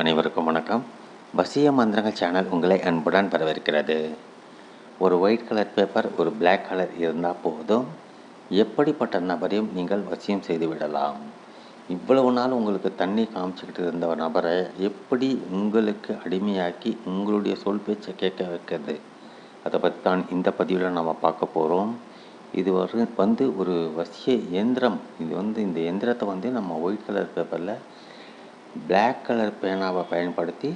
அனைவருக்கும் வணக்கம். வசிய மந்திரங்கள் சேனல் உங்களை அன்புடன் வரவேற்கிறது. ஒரு ஒயிட் கலர் பேப்பர் ஒரு பிளாக் கலர் இருந்தால் போதும். எப்படிப்பட்ட நபரையும் நீங்கள் வசியம் செய்து விடலாம். இவ்வளவு நாள் உங்களுக்கு தண்ணி காமிச்சிக்கிட்டு இருந்த நபரை எப்படி உங்களுக்கு அடிமையாக்கி உங்களுடைய சொல் பேச்சை கேட்க வைக்கிறது? அதை பற்றி தான் இந்த பதிவில் நம்ம பார்க்க போகிறோம் இது வந்து ஒரு வசிய இயந்திரம். இது வந்து இந்த இயந்திரத்தை வந்து நம்ம ஒயிட் கலர் பேப்பரில் பிளாக் கலர் பேனாவை பயன்படுத்தி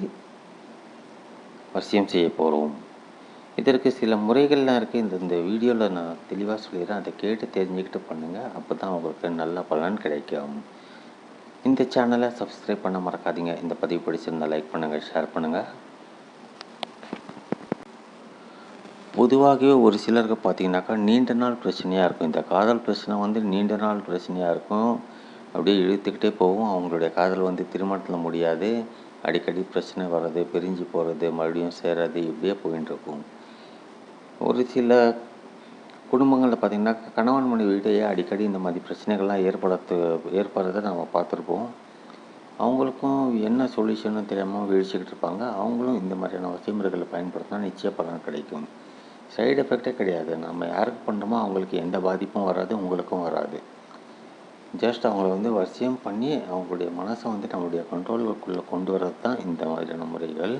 வசியம் செய்ய போகிறோம் இதற்கு சில முறைகள்லாம் இருக்குது இந்த இந்த வீடியோவில் நான் தெளிவாக சொல்லிடுறேன். அதை கேட்டு தெரிஞ்சுக்கிட்டு பண்ணுங்கள் அப்போ தான் உங்களுக்கு நல்ல பலன் கிடைக்கும். இந்த சேனலை சப்ஸ்கிரைப் பண்ண மறக்காதீங்க. இந்த பதிவு பிடிச்சிருந்தால் லைக் பண்ணுங்கள் ஷேர் பண்ணுங்கள் பொதுவாகவே ஒரு சிலருக்கு பார்த்தீங்கன்னாக்கா நீண்ட நாள் பிரச்சனையாக இருக்கும். இந்த காதல் பிரச்சனை வந்து நீண்ட நாள் பிரச்சனையாக இருக்கும். அப்படியே இழுத்துக்கிட்டே போகும். அவங்களுடைய காதல் வந்து திருமணத்தில் முடியாது. அடிக்கடி பிரச்சனை வர்றது பிரிஞ்சு போகிறது மறுபடியும் சேராது இப்படியே போயின்னு இருக்கும் ஒரு சில குடும்பங்களில் பார்த்திங்கன்னா கணவன் மனைவி வீட்டையே அடிக்கடி இந்த மாதிரி பிரச்சனைகள்லாம் ஏற்படுத்து ஏற்படுறதை நம்ம பார்த்துருப்போம். அவங்களுக்கும் என்ன சொல்யூஷன்னு தெரியாமல் வீழ்ச்சிக்கிட்டு இருப்பாங்க. அவங்களும் இந்த மாதிரியான வசதிமுறைகளை பயன்படுத்தினா நிச்சய பலன் கிடைக்கும். சைடு எஃபெக்டே கிடையாது. நம்ம யாருக்கு பண்ணுறோமோ அவங்களுக்கு எந்த பாதிப்பும் வராது உங்களுக்கும் வராது. ஜஸ்ட் அவங்கள வந்து வசியம் பண்ணி அவங்களுடைய மனசை வந்து நம்மளுடைய கண்ட்ரோலுக்குள்ளே கொண்டு வர்றது தான் இந்த மாதிரியான முறைகள்.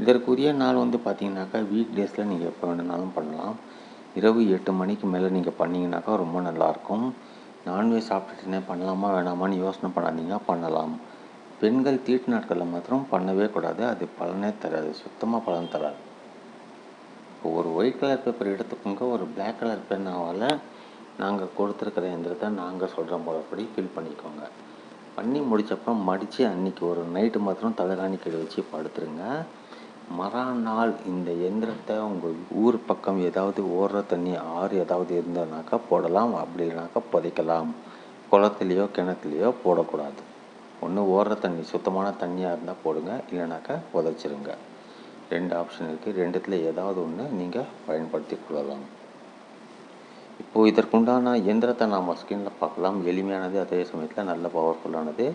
இதற்குரிய நாள் வந்து பார்த்தீங்கன்னாக்கா வீக் டேஸில் நீங்கள் எப்போ வேணுனாலும் பண்ணலாம். இரவு எட்டு மணிக்கு மேலே நீங்கள் பண்ணிங்கனாக்கா ரொம்ப நல்லாயிருக்கும். நான்வெஜ் சாப்பிட்டுட்டுனே பண்ணலாமா வேணாமான்னு யோசனை பண்ணாதீங்க பண்ணலாம். பெண்கள் தீட்டு நாட்களில் மாத்திரம் பண்ணவே கூடாது. அது பலனே தராது சுத்தமாக பலன் தராது. இப்போ ஒரு ஒயிட் கலர் பேப்பர் எடுத்துக்கோங்க ஒரு பிளாக் கலர் பெண்ணாவால் நாங்கள் கொடுத்துருக்கிற எந்திரத்தை நாங்கள் சொல்கிற முறைப்படி ஃபில் பண்ணிக்கோங்க. பண்ணி முடித்தப்போ மடித்து அன்றைக்கி ஒரு நைட்டு மாத்திரம் தலைகாணி கீழே வச்சு படுத்துருங்க. மறுநாள் இந்த எந்திரத்தை உங்கள் ஊர் பக்கம் ஏதாவது ஓடுற தண்ணி ஆறு ஏதாவது இருந்ததுனாக்கா போடலாம் அப்படி இல்லைனாக்கா புதைக்கலாம். குளத்துலேயோ கிணத்துலேயோ போடக்கூடாது. ஒன்று ஓடுற தண்ணி சுத்தமான தண்ணியாக இருந்தால் போடுங்க இல்லைனாக்கா புதைச்சிருங்க. ரெண்டு ஆப்ஷன் இருக்குது ரெண்டுத்தில் ஏதாவது ஒன்று நீங்கள் பயன்படுத்தி கொள்ளலாம். இப்போது இதற்குண்டான இயந்திரத்தை நாம் ஸ்க்ரீனில் பார்க்கலாம். எளிமையானது அதே சமயத்தில் நல்ல பவர்ஃபுல்லானது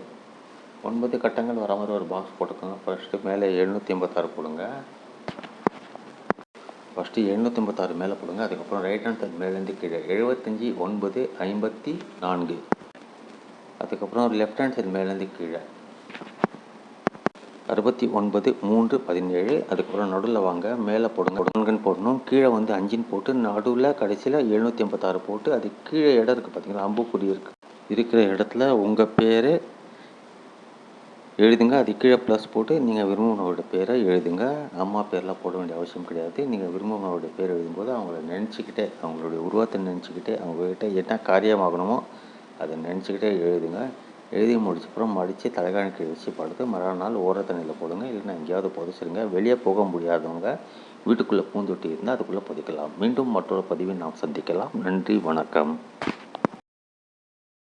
ஒன்பது கட்டங்கள் வர மாதிரி ஒரு பாக்ஸ் போட்டுக்கோங்க ஃபஸ்ட்டு மேலே எழுநூற்றி ஐம்பத்தாறு போடுங்க. ஃபஸ்ட்டு எழுநூற்றி ஐம்பத்தாறு மேலே போடுங்க. அதுக்கப்புறம் ரைட் ஹேண்ட் சைட் மேலேருந்து கீழே எழுபத்தஞ்சி ஒன்பது ஐம்பத்தி நான்கு. அதுக்கப்புறம் லெஃப்ட் ஹேண்ட் சைட் மேலேருந்து கீழே அறுபத்தி ஒன்பது மூன்று பதினேழு. அதுக்கப்புறம் நடுவில் வாங்க மேலே போடுங்க. நான்குன்னு போடணும். கீழே வந்து அஞ்சுன்னு போட்டு நடுவில் கடைசியில் எழுநூற்றி எண்பத்தாறு போட்டு அது கீழே இடம் இருக்குது பார்த்தீங்களா அம்புக்குடி இருக்குது இருக்கிற இடத்துல உங்கள் பேர் எழுதுங்க. அது கீழே ப்ளஸ் போட்டு நீங்கள் விரும்பினவரோட பேரை எழுதுங்க. அம்மா பேர்லாம் போட வேண்டிய அவசியம் கிடையாது. நீங்கள் விரும்பினவரோட பேர் எழுதும்போது அவங்கள நினச்சிக்கிட்டே அவங்களுடைய உருவத்தை நினச்சிக்கிட்டே அவங்கக்கிட்ட என்ன காரியமாகணுமோ அதை நினச்சிக்கிட்டே எழுதுங்க. எழுதி முடிச்சப்புறம் மடித்து தலைகாணி வச்சு படுத்து மறுநாள் ஓர தண்ணியில் போடுங்க. இல்லைன்னா எங்கேயாவது புதைச்சிருங்க. வெளியே போக முடியாதவங்க வீட்டுக்குள்ளே பூந்தொட்டி இருந்தால் அதுக்குள்ளே புதைக்கலாம். மீண்டும் மற்றொரு பதிவை நாம் சந்திக்கலாம். நன்றி வணக்கம்.